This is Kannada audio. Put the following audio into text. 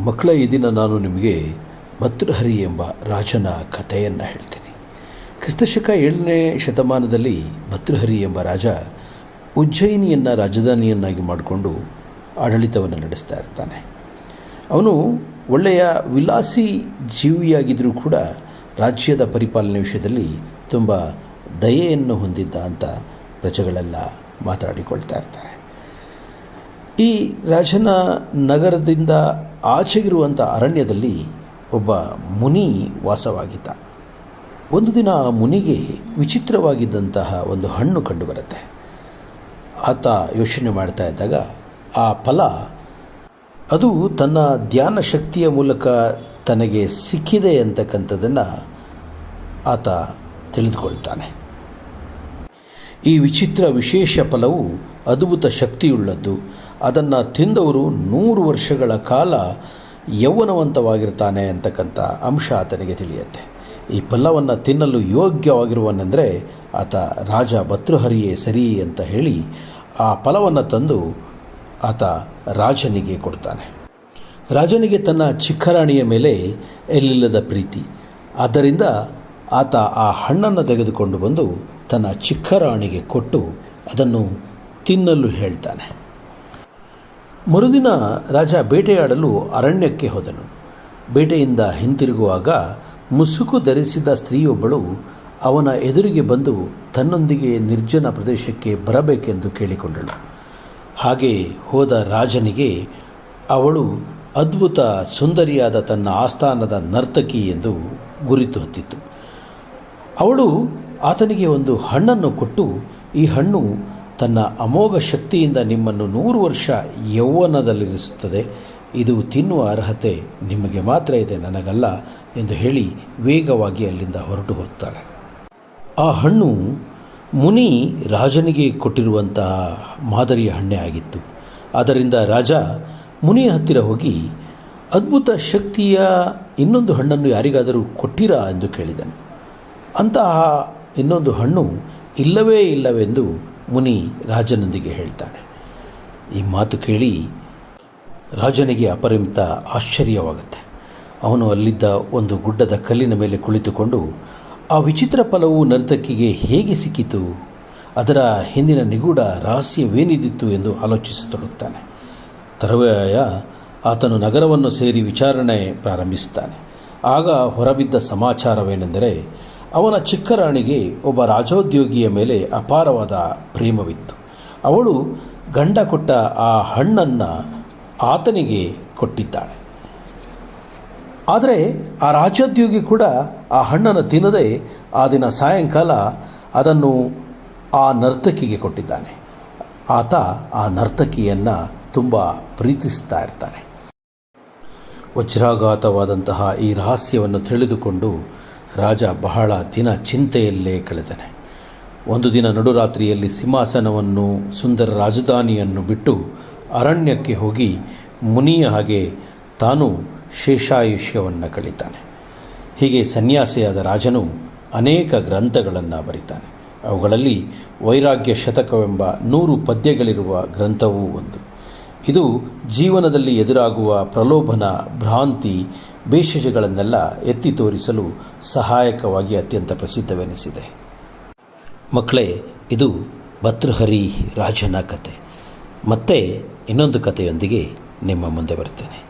ಮಕ್ಕಳ ಈ ದಿನ ನಾನು ನಿಮಗೆ ಭರ್ತೃಹರಿ ಎಂಬ ರಾಜನ ಕಥೆಯನ್ನು ಹೇಳ್ತೀನಿ. ಕ್ರಿಸ್ತಶಕ ಏಳನೇ ಶತಮಾನದಲ್ಲಿ ಭರ್ತೃಹರಿ ಎಂಬ ರಾಜ ಉಜ್ಜಯಿನಿಯನ್ನು ರಾಜಧಾನಿಯನ್ನಾಗಿ ಮಾಡಿಕೊಂಡು ಆಡಳಿತವನ್ನು ನಡೆಸ್ತಾ ಇರ್ತಾನೆ. ಅವನು ಒಳ್ಳೆಯ ವಿಲಾಸಿ ಜೀವಿಯಾಗಿದ್ದರೂ ಕೂಡ ರಾಜ್ಯದ ಪರಿಪಾಲನೆ ವಿಷಯದಲ್ಲಿ ತುಂಬ ದಯೆಯನ್ನು ಹೊಂದಿದ್ದ ಅಂತ ಪ್ರಜೆಗಳೆಲ್ಲ ಮಾತಾಡಿಕೊಳ್ತಾ ಇರ್ತಾರೆ. ಈ ರಾಜನ ನಗರದಿಂದ ಆಚೆಗಿರುವಂಥ ಅರಣ್ಯದಲ್ಲಿ ಒಬ್ಬ ಮುನಿ ವಾಸವಾಗಿದ್ದ. ಒಂದು ದಿನ ಆ ಮುನಿಗೆ ವಿಚಿತ್ರವಾಗಿದ್ದಂತಹ ಒಂದು ಹಣ್ಣು ಕಂಡುಬರುತ್ತೆ. ಆತ ಯೋಚನೆ ಮಾಡ್ತಾ ಇದ್ದಾಗ ಆ ಫಲ, ಅದು ತನ್ನ ಧ್ಯಾನ ಶಕ್ತಿಯ ಮೂಲಕ ತನಗೆ ಸಿಕ್ಕಿದೆ ಅಂತಕ್ಕಂಥದ್ದನ್ನು ಆತ ತಿಳಿದುಕೊಳ್ತಾನೆ ಈ ವಿಚಿತ್ರ ವಿಶೇಷ ಫಲವು ಅದ್ಭುತ ಶಕ್ತಿಯುಳ್ಳದ್ದು. ಅದನ್ನು ತಿಂದವರು ನೂರು ವರ್ಷಗಳ ಕಾಲ ಯೌವನವಂತವಾಗಿರ್ತಾನೆ ಅಂತಕ್ಕಂಥ ಅಂಶ ಆತನಿಗೆ ತಿಳಿಯುತ್ತೆ. ಈ ಫಲವನ್ನು ತಿನ್ನಲು ಯೋಗ್ಯವಾಗಿರುವನೆಂದರೆ ಆತ ರಾಜ ಭತೃಹರಿಯೇ ಸರಿ ಅಂತ ಹೇಳಿ ಆ ಫಲವನ್ನು ತಂದು ಆತ ರಾಜನಿಗೆ ಕೊಡ್ತಾನೆ. ರಾಜನಿಗೆ ತನ್ನ ಚಿಕ್ಕರಾಣಿಯ ಮೇಲೆ ಎಲ್ಲಿಲ್ಲದ ಪ್ರೀತಿ. ಆದ್ದರಿಂದ ಆತ ಆ ಹಣ್ಣನ್ನು ತೆಗೆದುಕೊಂಡು ಬಂದು ತನ್ನ ಚಿಕ್ಕರಾಣಿಗೆ ಕೊಟ್ಟು ಅದನ್ನು ತಿನ್ನಲು ಹೇಳ್ತಾನೆ. ಮರುದಿನ ರಾಜ ಬೇಟೆಯಾಡಲು ಅರಣ್ಯಕ್ಕೆ ಹೋದನು. ಬೇಟೆಯಿಂದ ಹಿಂತಿರುಗುವಾಗ ಮುಸುಕು ಧರಿಸಿದ ಸ್ತ್ರೀಯೊಬ್ಬಳು ಅವನ ಎದುರಿಗೆ ಬಂದು ತನ್ನೊಂದಿಗೆ ನಿರ್ಜನ ಪ್ರದೇಶಕ್ಕೆ ಬರಬೇಕೆಂದು ಕೇಳಿಕೊಂಡಳು. ಹಾಗೆ ಹೋದ ರಾಜನಿಗೆ, ಅವಳು ಅದ್ಭುತ ಸುಂದರಿಯಾದ ತನ್ನ ಆಸ್ಥಾನದ ನರ್ತಕಿ ಎಂದು ಗುರಿತು ಹೊತ್ತಿತ್ತು. ಅವಳು ಆತನಿಗೆ ಒಂದು ಹಣ್ಣನ್ನು ಕೊಟ್ಟು, ಈ ಹಣ್ಣು ತನ್ನ ಅಮೋಘ ಶಕ್ತಿಯಿಂದ ನಿಮ್ಮನ್ನು ನೂರು ವರ್ಷ ಯೌವನದಲ್ಲಿರಿಸುತ್ತದೆ. ಇದು ತಿನ್ನುವ ಅರ್ಹತೆ ನಿಮಗೆ ಮಾತ್ರ ಇದೆ ನನಗಲ್ಲ ಎಂದು ಹೇಳಿ ವೇಗವಾಗಿ ಅಲ್ಲಿಂದ ಹೊರಟು ಹೋಗ್ತಾಳೆ. ಆ ಹಣ್ಣು ಮುನಿ ರಾಜನಿಗೆ ಕೊಟ್ಟಿರುವಂತಹ ಮಾದರಿಯ ಹಣ್ಣೆ ಆಗಿತ್ತು. ಆದ್ದರಿಂದ ರಾಜ ಮುನಿಯ ಹತ್ತಿರ ಹೋಗಿ, ಅದ್ಭುತ ಶಕ್ತಿಯ ಇನ್ನೊಂದು ಹಣ್ಣನ್ನು ಯಾರಿಗಾದರೂ ಕೊಟ್ಟಿರಾ? ಎಂದು ಕೇಳಿದನು. ಅಂತಹ ಇನ್ನೊಂದು ಹಣ್ಣು ಇಲ್ಲವೇ ಇಲ್ಲವೆಂದು ಮುನಿ ರಾಜನೊಂದಿಗೆ ಹೇಳ್ತಾನೆ. ಈ ಮಾತು ಕೇಳಿ ರಾಜನಿಗೆ ಅಪರಿಮಿತ ಆಶ್ಚರ್ಯವಾಗುತ್ತೆ. ಅವನು ಅಲ್ಲಿದ್ದ ಒಂದು ಗುಡ್ಡದ ಕಲ್ಲಿನ ಮೇಲೆ ಕುಳಿತುಕೊಂಡು ಆ ವಿಚಿತ್ರ ಫಲವು ನರ್ತಕಿಗೆ ಹೇಗೆ ಸಿಕ್ಕಿತು? ಅದರ ಹಿಂದಿನ ನಿಗೂಢ ರಹಸ್ಯವೇನಿದಿತ್ತು ಎಂದು ಆಲೋಚಿಸತೊಡಗುತ್ತಾನೆ. ತರುವಾಯ ಆತನು ನಗರವನ್ನು ಸೇರಿ ವಿಚಾರಣೆ ಪ್ರಾರಂಭಿಸುತ್ತಾನೆ. ಆಗ ಹೊರಬಿದ್ದ ಸಮಾಚಾರವೇನೆಂದರೆ ಅವನ ಚಿಕ್ಕ ರಾಣಿಗೆ ಒಬ್ಬ ರಾಜೋದ್ಯೋಗಿಯ ಮೇಲೆ ಅಪಾರವಾದ ಪ್ರೇಮವಿತ್ತು. ಅವಳು ಗಂಡ ಕೊಟ್ಟ ಆ ಹಣ್ಣನ್ನು ಆತನಿಗೆ ಕೊಟ್ಟಿದ್ದಾಳೆ. ಆದರೆ ಆ ರಾಜೋದ್ಯೋಗಿ ಕೂಡ ಆ ಹಣ್ಣನ್ನು ತಿನ್ನದೆ ಆ ದಿನ ಸಾಯಂಕಾಲ ಅದನ್ನು ಆ ನರ್ತಕಿಗೆ ಕೊಟ್ಟಿದ್ದಾನೆ. ಆತ ಆ ನರ್ತಕಿಯನ್ನು ತುಂಬ ಪ್ರೀತಿಸ್ತಾ ಇರ್ತಾನೆ. ವಜ್ರಾಘಾತವಾದಂತಹ ಈ ರಹಸ್ಯವನ್ನು ತಿಳಿದುಕೊಂಡು ರಾಜ ಬಹಳ ದಿನ ಚಿಂತೆಯಲ್ಲೇ ಕಳೆದನೆ. ಒಂದು ದಿನ ನಡುರಾತ್ರಿಯಲ್ಲಿ ಸಿಂಹಾಸನವನ್ನು, ಸುಂದರ ರಾಜಧಾನಿಯನ್ನು ಬಿಟ್ಟು ಅರಣ್ಯಕ್ಕೆ ಹೋಗಿ ಮುನಿಯ ಹಾಗೆ ತಾನು ಶೇಷಾಯುಷ್ಯವನ್ನು ಕಳಿತಾನೆ. ಹೀಗೆ ಸನ್ಯಾಸಿಯಾದ ರಾಜನು ಅನೇಕ ಗ್ರಂಥಗಳನ್ನು ಬರೀತಾನೆ. ಅವುಗಳಲ್ಲಿ ವೈರಾಗ್ಯ ಶತಕವೆಂಬ ನೂರು ಪದ್ಯಗಳಿರುವ ಗ್ರಂಥವೂ ಒಂದು. ಇದು ಜೀವನದಲ್ಲಿ ಎದುರಾಗುವ ಪ್ರಲೋಭನ, ಭ್ರಾಂತಿ ಭೇಷಜಗಳನ್ನೆಲ್ಲ ಎತ್ತಿ ತೋರಿಸಲು ಸಹಾಯಕವಾಗಿ ಅತ್ಯಂತ ಪ್ರಸಿದ್ಧವೆನಿಸಿದೆ. ಮಕ್ಕಳೇ, ಇದು ಭತೃಹರಿ ರಾಜನ ಕತೆ. ಮತ್ತೆ ಇನ್ನೊಂದು ಕಥೆಯೊಂದಿಗೆ ನಿಮ್ಮ ಮುಂದೆ ಬರ್ತೇನೆ